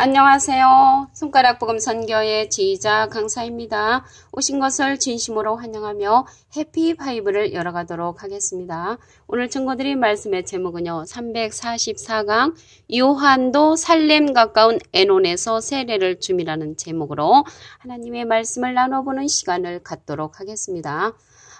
안녕하세요. 손가락 복음 선교의 지휘자 강사입니다. 오신 것을 진심으로 환영하며 해피 바이브를 열어가도록 하겠습니다. 오늘 증거드린 말씀의 제목은요. 344강 요한도 살렘 가까운 에논에서 세례를 줌이라는 제목으로 하나님의 말씀을 나눠보는 시간을 갖도록 하겠습니다.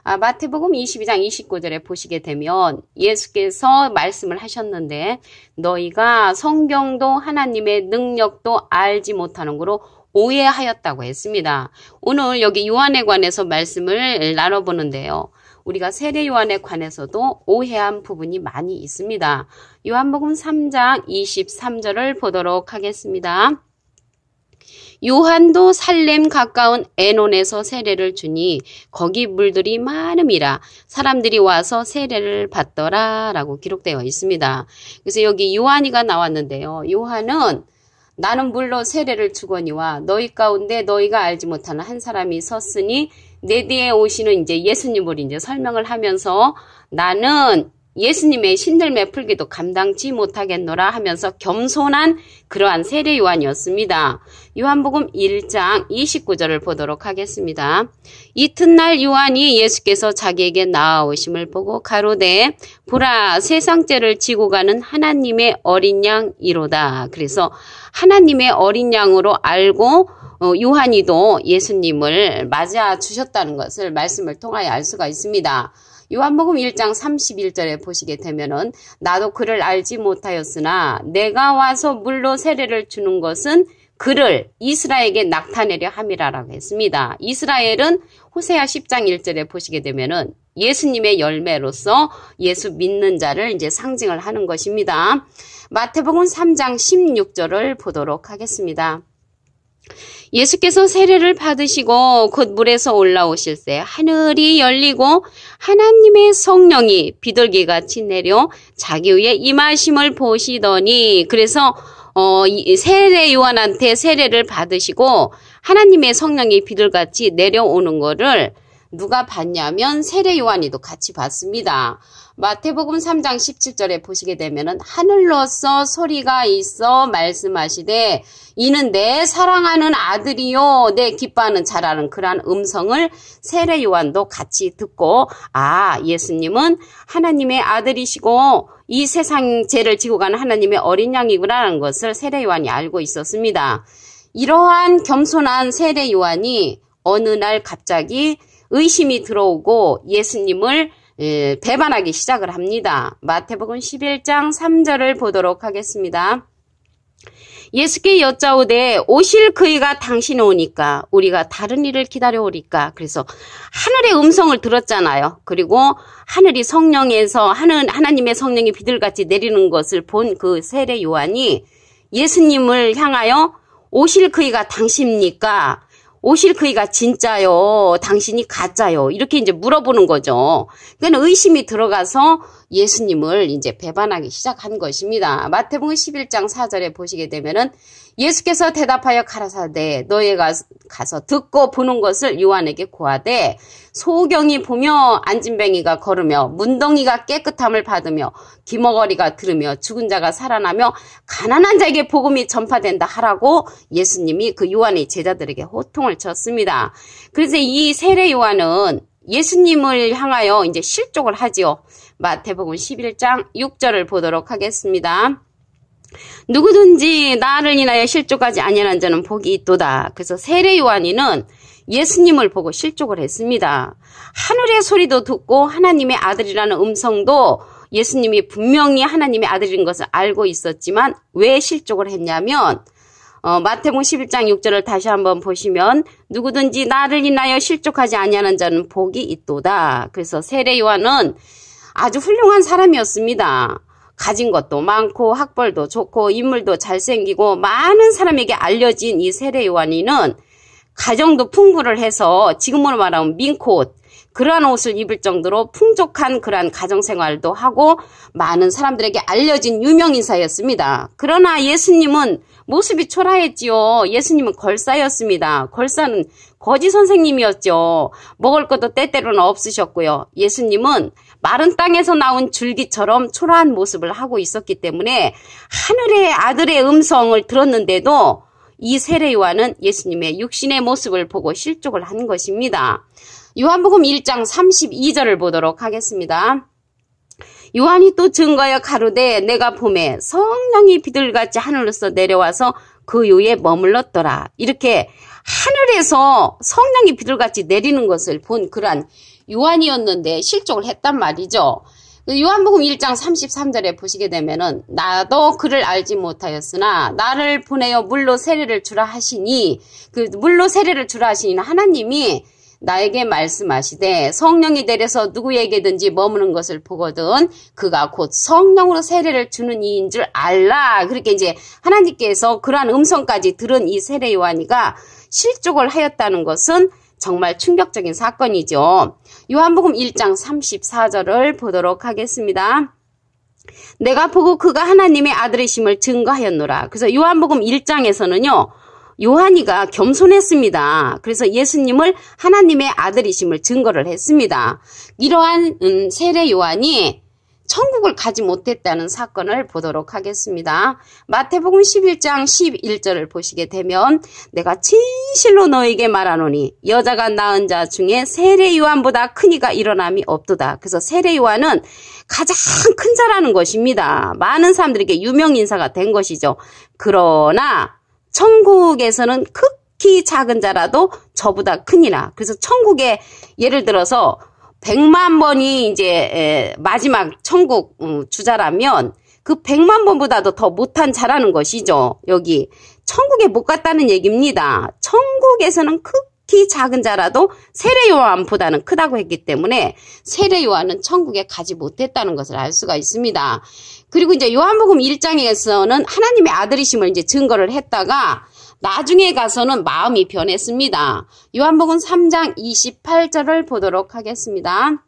아, 마태복음 22장 29절에 보시게 되면 예수께서 말씀을 하셨는데 너희가 성경도 하나님의 능력도 알지 못하는 거로 오해하였다고 했습니다. 오늘 여기 요한에 관해서 말씀을 나눠보는데요. 우리가 세례 요한에 관해서도 오해한 부분이 많이 있습니다. 요한복음 3장 23절을 보도록 하겠습니다. 요한도 살렘 가까운 에논에서 세례를 주니 거기 물들이 많음이라 사람들이 와서 세례를 받더라 라고 기록되어 있습니다. 그래서 여기 요한이가 나왔는데요. 요한은 나는 물로 세례를 주거니와 너희 가운데 너희가 알지 못하는 한 사람이 섰으니 내 뒤에 오시는 이제 예수님을 이제 설명을 하면서 나는 예수님의 신들매 풀기도 감당치 못하겠노라 하면서 겸손한 그러한 세례 요한이었습니다. 요한복음 1장 29절을 보도록 하겠습니다. 이튿날 요한이 예수께서 자기에게 나아오심을 보고 가로되 보라 세상죄를 지고 가는 하나님의 어린 양이로다. 그래서 하나님의 어린 양으로 알고 어, 요한이도 예수님을 맞아 주셨다는 것을 말씀을 통하여 알 수가 있습니다. 요한복음 1장 31절에 보시게 되면은 나도 그를 알지 못하였으나 내가 와서 물로 세례를 주는 것은 그를 이스라엘에게 낙타내려 함이라라고 했습니다. 이스라엘은 호세아 10장 1절에 보시게 되면은 예수님의 열매로서 예수 믿는 자를 이제 상징을 하는 것입니다. 마태복음 3장 16절을 보도록 하겠습니다. 예수께서 세례를 받으시고 곧 물에서 올라오실 때 하늘이 열리고 하나님의 성령이 비둘기같이 내려 자기 위에 임하심을 보시더니 그래서 어, 세례 요한한테 세례를 받으시고 하나님의 성령이 비둘같이 내려오는 거를 누가 봤냐면 세례 요한이도 같이 봤습니다. 마태복음 3장 17절에 보시게 되면은 하늘로서 소리가 있어 말씀하시되 이는 내 사랑하는 아들이요 내 기뻐하는 자라는 그러한 음성을 세례 요한도 같이 듣고 아 예수님은 하나님의 아들이시고 이 세상 죄를 지고 가는 하나님의 어린 양이구나라는 것을 세례 요한이 알고 있었습니다. 이러한 겸손한 세례 요한이 어느 날 갑자기 의심이 들어오고 예수님을 예, 배반하기 시작을 합니다. 마태복음 11장 3절을 보도록 하겠습니다. 예수께 여짜오되 오실 그이가 당신 오니까 우리가 다른 일을 기다려오리까 그래서 하늘의 음성을 들었잖아요. 그리고 하늘이 성령에서 하는 하나님의 성령이 비둘같이 내리는 것을 본 그 세례 요한이 예수님을 향하여 오실 그이가 당신입니까? 오실 그이가 진짜요? 당신이 가짜요? 이렇게 이제 물어보는 거죠. 그러니까 의심이 들어가서 예수님을 이제 배반하기 시작한 것입니다. 마태복음 11장 4절에 보시게 되면은 예수께서 대답하여 가라사대 너희가 가서 듣고 보는 것을 요한에게 고하되 소경이 보며 안진뱅이가 걸으며 문덩이가 깨끗함을 받으며 기머거리가 들으며 죽은 자가 살아나며 가난한 자에게 복음이 전파된다 하라고 예수님이 그 요한의 제자들에게 호통을 쳤습니다. 그래서 이 세례 요한은 예수님을 향하여 이제 실족을 하지요. 마태복음 11장 6절을 보도록 하겠습니다. 누구든지 나를 인하여 실족하지 아니하는 자는 복이 있도다. 그래서 세례 요한이는 예수님을 보고 실족을 했습니다. 하늘의 소리도 듣고 하나님의 아들이라는 음성도 예수님이 분명히 하나님의 아들인 것을 알고 있었지만 왜 실족을 했냐면 어, 마태복음 11장 6절을 다시 한번 보시면 누구든지 나를 인하여 실족하지 아니하는 자는 복이 있도다. 그래서 세례 요한은 아주 훌륭한 사람이었습니다. 가진 것도 많고 학벌도 좋고 인물도 잘생기고 많은 사람에게 알려진 이 세례 요한이는 가정도 풍부를 해서 지금으로 말하면 민코옷 그러한 옷을 입을 정도로 풍족한 그러한 가정생활도 하고 많은 사람들에게 알려진 유명인사였습니다. 그러나 예수님은 모습이 초라했지요. 예수님은 걸사였습니다. 걸사는 거지 선생님이었죠. 먹을 것도 때때로는 없으셨고요. 예수님은 마른 땅에서 나온 줄기처럼 초라한 모습을 하고 있었기 때문에 하늘의 아들의 음성을 들었는데도 이 세례 요한은 예수님의 육신의 모습을 보고 실족을 한 것입니다. 요한복음 1장 32절을 보도록 하겠습니다. 요한이 또 증거하여 가로되 내가 봄에 성령이 비둘같이 하늘로서 내려와서 그 위에 머물렀더라. 이렇게 하늘에서 성령이 비둘같이 내리는 것을 본 그러한 요한이었는데 실족을 했단 말이죠. 그 요한복음 1장 33절에 보시게 되면은 나도 그를 알지 못하였으나 나를 보내어 물로 세례를 주라 하시니 그 물로 세례를 주라 하시니 하나님이 나에게 말씀하시되 성령이 내려서 누구에게든지 머무는 것을 보거든 그가 곧 성령으로 세례를 주는 이인 줄 알라. 그렇게 이제 하나님께서 그러한 음성까지 들은 이 세례 요한이가 실족을 하였다는 것은 정말 충격적인 사건이죠. 요한복음 1장 34절을 보도록 하겠습니다. 내가 보고 그가 하나님의 아들이심을 증거하였노라. 그래서 요한복음 1장에서는요. 요한이가 겸손했습니다. 그래서 예수님을 하나님의 아들이심을 증거를 했습니다. 이러한 음, 세례 요한이 천국을 가지 못했다는 사건을 보도록 하겠습니다. 마태복음 11장 11절을 보시게 되면 내가 진실로 너에게 말하노니 여자가 낳은 자 중에 세례 요한보다 큰 이가 일어남이 없도다. 그래서 세례 요한은 가장 큰 자라는 것입니다. 많은 사람들에게 유명 인사가 된 것이죠. 그러나 천국에서는 극히 작은 자라도 저보다 크니라. 그래서 천국에 예를 들어서 100만 번이 이제 마지막 천국 음, 주자라면 그 100만 번보다도 더 못한 자라는 것이죠. 여기 천국에 못 갔다는 얘기입니다. 천국에서는 극히 작은 자라도 세례 요한보다는 크다고 했기 때문에 세례 요한은 천국에 가지 못했다는 것을 알 수가 있습니다. 그리고 이제 요한복음 1장에서는 하나님의 아들이심을 이제 증거를 했다가 나중에 가서는 마음이 변했습니다. 요한복음 3장 28절을 보도록 하겠습니다.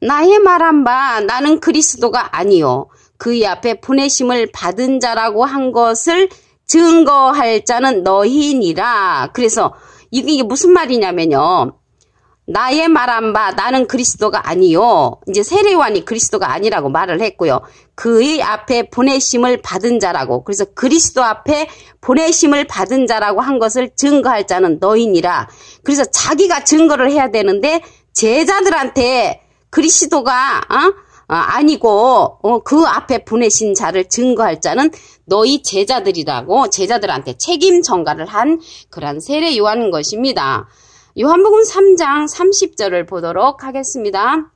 나의 말한 바 나는 그리스도가 아니요 그의 앞에 보내심을 받은 자라고 한 것을 증거할 자는 너희니라. 그래서 이게 무슨 말이냐면요. 나의 말한 바 나는 그리스도가 아니요. 이제 세례요한이 그리스도가 아니라고 말을 했고요. 그의 앞에 보내심을 받은 자라고. 그래서 그리스도 앞에 보내심을 받은 자라고 한 것을 증거할 자는 너희니라. 그래서 자기가 증거를 해야 되는데 제자들한테 그리스도가 어? 어, 아니고 어, 그 앞에 보내신 자를 증거할 자는 너희 제자들이라고 제자들한테 책임 전가를 한 그런 세례 요한 것입니다. 요한복음 3장 30절을 보도록 하겠습니다.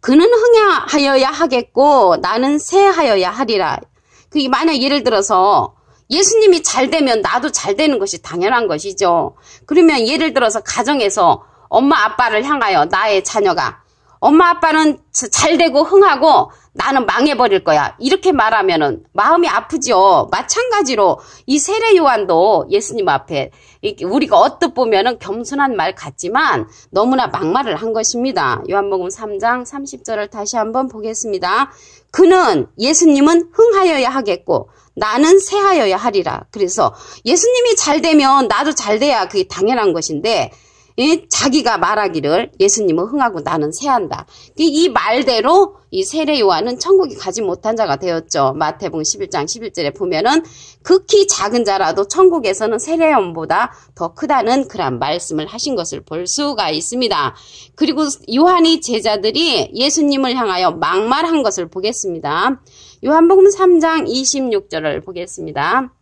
그는 흥하여야 하겠고 나는 새하여야 하리라. 그게 만약 예를 들어서 예수님이 잘 되면 나도 잘 되는 것이 당연한 것이죠. 그러면 예를 들어서 가정에서 엄마 아빠를 향하여 나의 자녀가 엄마 아빠는 잘 되고 흥하고 나는 망해버릴 거야. 이렇게 말하면은 마음이 아프죠. 마찬가지로 이 세례 요한도 예수님 앞에 우리가 어떻 보면은 겸손한 말 같지만 너무나 막말을 한 것입니다. 요한복음 3장 30절을 다시 한번 보겠습니다. 그는 예수님은 흥하여야 하겠고 나는 새하여야 하리라. 그래서 예수님이 잘 되면 나도 잘 돼야 그게 당연한 것인데 자기가 말하기를 예수님은 흥하고 나는 세한다. 이 말대로 이 세례 요한은 천국에 가지 못한 자가 되었죠. 마태복음 11장 11절에 보면은 극히 작은 자라도 천국에서는 세례 요한보다 더 크다는 그런 말씀을 하신 것을 볼 수가 있습니다. 그리고 요한이 제자들이 예수님을 향하여 막말한 것을 보겠습니다. 요한복음 3장 26절을 보겠습니다.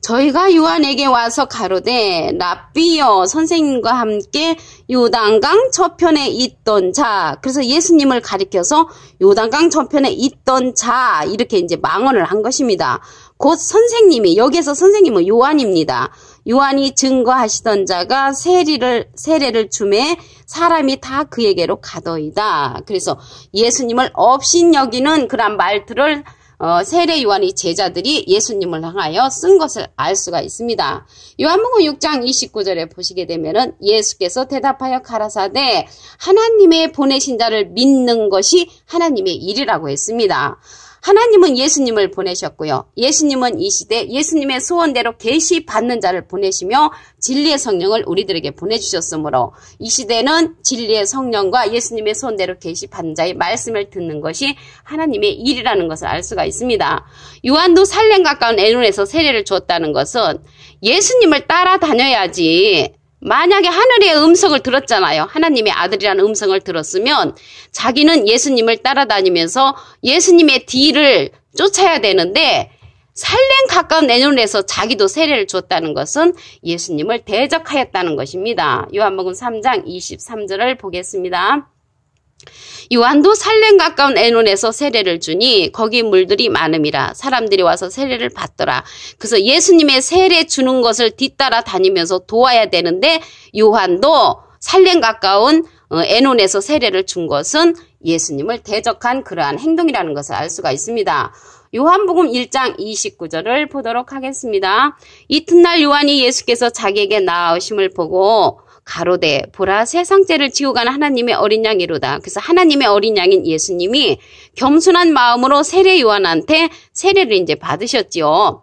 저희가 요한에게 와서 가로되 랍비여 선생님과 함께 요단강 저편에 있던 자 그래서 예수님을 가리켜서 요단강 저편에 있던 자 이렇게 이제 망언을 한 것입니다. 곧 선생님이 여기에서 선생님은 요한입니다. 요한이 증거하시던 자가 세례를 세례를 주매 사람이 다 그에게로 가더이다. 그래서 예수님을 업신 여기는 그런 말들을 어, 세례 요한의 제자들이 예수님을 향하여 쓴 것을 알 수가 있습니다. 요한복음 6장 29절에 보시게 되면은 예수께서 대답하여 가라사대 하나님의 보내신 자를 믿는 것이 하나님의 일이라고 했습니다. 하나님은 예수님을 보내셨고요. 예수님은 이 시대 예수님의 소원대로 계시 받는 자를 보내시며 진리의 성령을 우리들에게 보내주셨으므로 이 시대는 진리의 성령과 예수님의 소원대로 계시 받는 자의 말씀을 듣는 것이 하나님의 일이라는 것을 알 수가 있습니다. 요한도 살렘 가까운 에논에서 세례를 줬다는 것은 예수님을 따라다녀야지 만약에 하늘의 음성을 들었잖아요. 하나님의 아들이라는 음성을 들었으면 자기는 예수님을 따라다니면서 예수님의 뒤를 쫓아야 되는데 살렘 가까운 내년에서 자기도 세례를 줬다는 것은 예수님을 대적하였다는 것입니다. 요한복음 3장 23절을 보겠습니다. 요한도 살렘 가까운 에논에서 세례를 주니 거기 물들이 많음이라 사람들이 와서 세례를 받더라. 그래서 예수님의 세례 주는 것을 뒤따라 다니면서 도와야 되는데 요한도 살렘 가까운 어, 에논에서 세례를 준 것은 예수님을 대적한 그러한 행동이라는 것을 알 수가 있습니다. 요한복음 1장 29절을 보도록 하겠습니다. 이튿날 요한이 예수께서 자기에게 나아오심을 보고 가로되 보라 세상죄를 가는 하나님의 어린 양이로다. 그래서 하나님의 어린 양인 예수님이 겸손한 마음으로 세례 요한한테 세례를 이제 받으셨지요.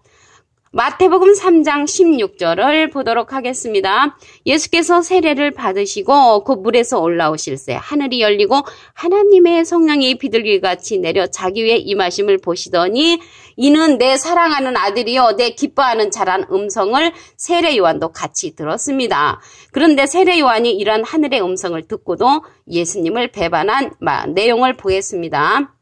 마태복음 3장 16절을 보도록 하겠습니다. 예수께서 세례를 받으시고 그 물에서 올라오실새 하늘이 열리고 하나님의 성령이 비둘기같이 내려 자기 위에 임하심을 보시더니 이는 내 사랑하는 아들이요 내 기뻐하는 자란 음성을 세례 요한도 같이 들었습니다. 그런데 세례 요한이 이런 하늘의 음성을 듣고도 예수님을 배반한 내용을 보겠습니다.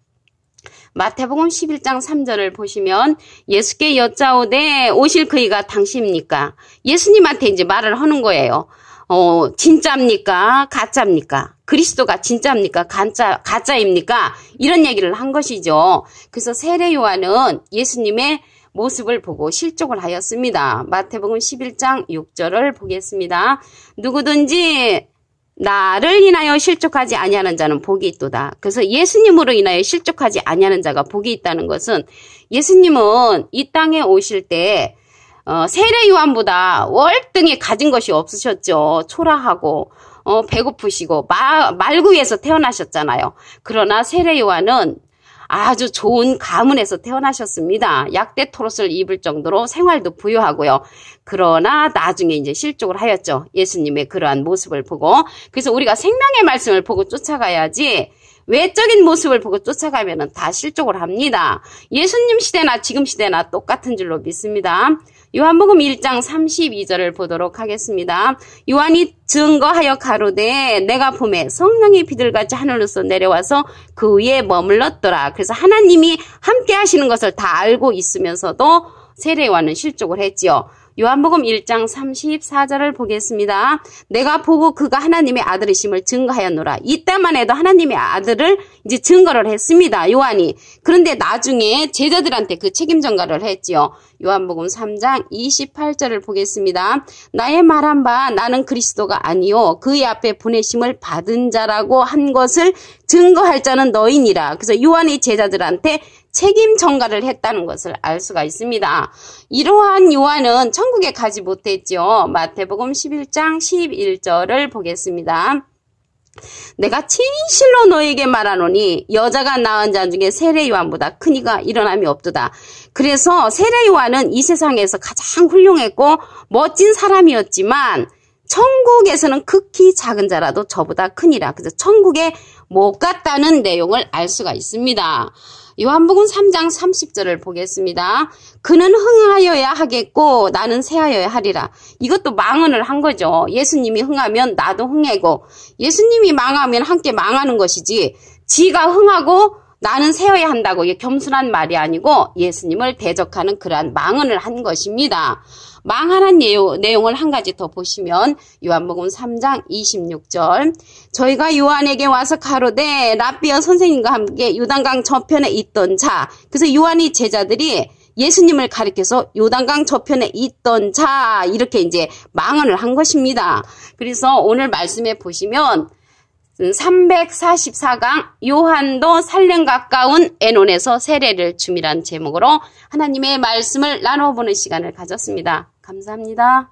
마태복음 11장 3절을 보시면 예수께 여짜오되 오실 그이가 당신입니까? 예수님한테 이제 말을 하는 거예요. 어, 진짜입니까? 가짜입니까? 그리스도가 진짜입니까? 가짜, 가짜입니까? 이런 얘기를 한 것이죠. 그래서 세례 요한은 예수님의 모습을 보고 실족을 하였습니다. 마태복음 11장 6절을 보겠습니다. 누구든지 나를 인하여 실족하지 아니하는 자는 복이 있도다. 그래서 예수님으로 인하여 실족하지 아니하는 자가 복이 있다는 것은 예수님은 이 땅에 오실 때 어, 세례 요한보다 월등히 가진 것이 없으셨죠. 초라하고 어, 배고프시고 마, 말구에서 태어나셨잖아요. 그러나 세례 요한은 아주 좋은 가문에서 태어나셨습니다. 약대 토롯을 입을 정도로 생활도 부유하고요. 그러나 나중에 이제 실족을 하였죠. 예수님의 그러한 모습을 보고. 그래서 우리가 생명의 말씀을 보고 쫓아가야지 외적인 모습을 보고 쫓아가면 다 실족을 합니다. 예수님 시대나 지금 시대나 똑같은 줄로 믿습니다. 요한복음 1장 32절을 보도록 하겠습니다. 요한이 증거하여 가로되 내가 봄에 성령이 비둘같이 하늘로서 내려와서 그 위에 머물렀더라. 그래서 하나님이 함께 하시는 것을 다 알고 있으면서도 세례와는 실족을 했지요. 요한복음 1장 34절을 보겠습니다. 내가 보고 그가 하나님의 아들이심을 증거하였노라. 이때만 해도 하나님의 아들을 이제 증거를 했습니다. 요한이. 그런데 나중에 제자들한테 그 책임 전가를 했지요. 요한복음 3장 28절을 보겠습니다. 나의 말한 바 나는 그리스도가 아니요 그의 앞에 보내심을 받은 자라고 한 것을 증거할 자는 너희니라. 그래서 요한이 제자들한테 책임 전가를 했다는 것을 알 수가 있습니다. 이러한 요한은 천국에 가지 못했죠. 마태복음 11장 11절을 보겠습니다. 내가 진실로 너에게 말하노니 여자가 낳은 자 중에 세례 요한보다 큰 이가 일어남이 없도다. 그래서 세례 요한은 이 세상에서 가장 훌륭했고 멋진 사람이었지만 천국에서는 극히 작은 자라도 저보다 크니라. 그래서 천국에 못 갔다는 내용을 알 수가 있습니다. 요한복음 3장 30절을 보겠습니다. 그는 흥하여야 하겠고 나는 새하여야 하리라. 이것도 망언을 한 거죠. 예수님이 흥하면 나도 흥해고 예수님이 망하면 함께 망하는 것이지 지가 흥하고 나는 세워야 한다고 겸손한 말이 아니고 예수님을 대적하는 그러한 망언을 한 것입니다. 망하는 내용, 을 한 가지 더 보시면 요한복음 3장 26절 저희가 요한에게 와서 가로되 라비어 선생님과 함께 요단강 저편에 있던 자 그래서 요한이 제자들이 예수님을 가리켜서 요단강 저편에 있던 자 이렇게 이제 망언을 한 것입니다. 그래서 오늘 말씀에 보시면 344강 요한도 살렘 가까운 에논에서 세례를 줌이란 제목으로 하나님의 말씀을 나눠보는 시간을 가졌습니다. 감사합니다.